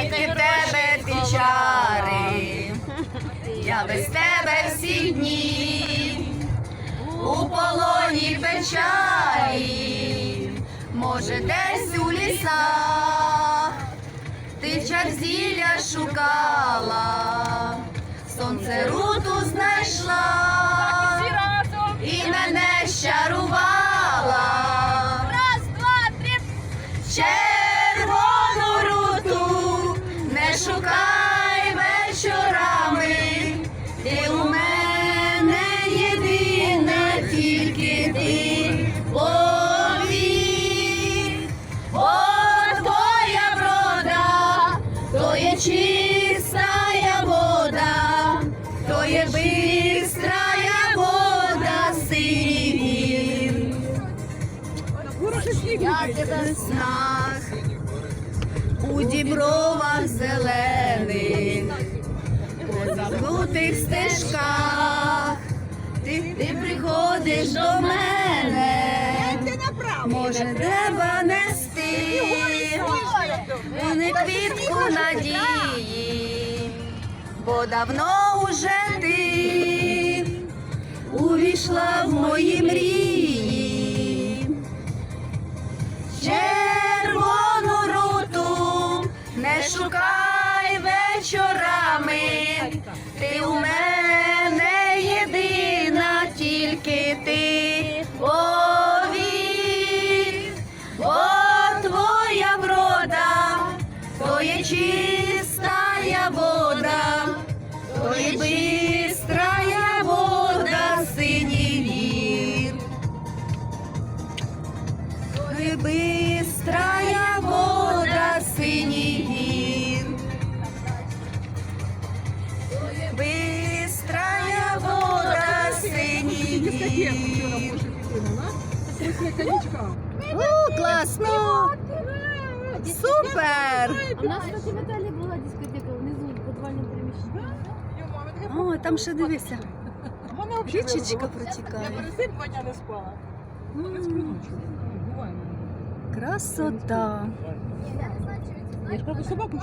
Тільки тебе ти чари, я без тебе всі дні, у полоні печалі, може десь у лісах, ти чарзілля шукала, сонце руту Тебе знах у дібровах зелених, по забутих стежках, ти, ти приходиш до мене, може треба нести, не квітку надії, бо давно уже ти увійшла в мої мрії. Не шукай вечорами, ти у мене єдина, тільки ти. Повір, бо твоя врода, то є чистая вода, то є бистрая вода синій. Ой, быстрая вода синіх синіх гір. О, класно! Супер! У нас, кстати, в Італії була дискотека внизу в підвальному приміщенні. О, там ще дивися. Річечка протікає. два дня не спала. М, Красота. Я ж правда собаку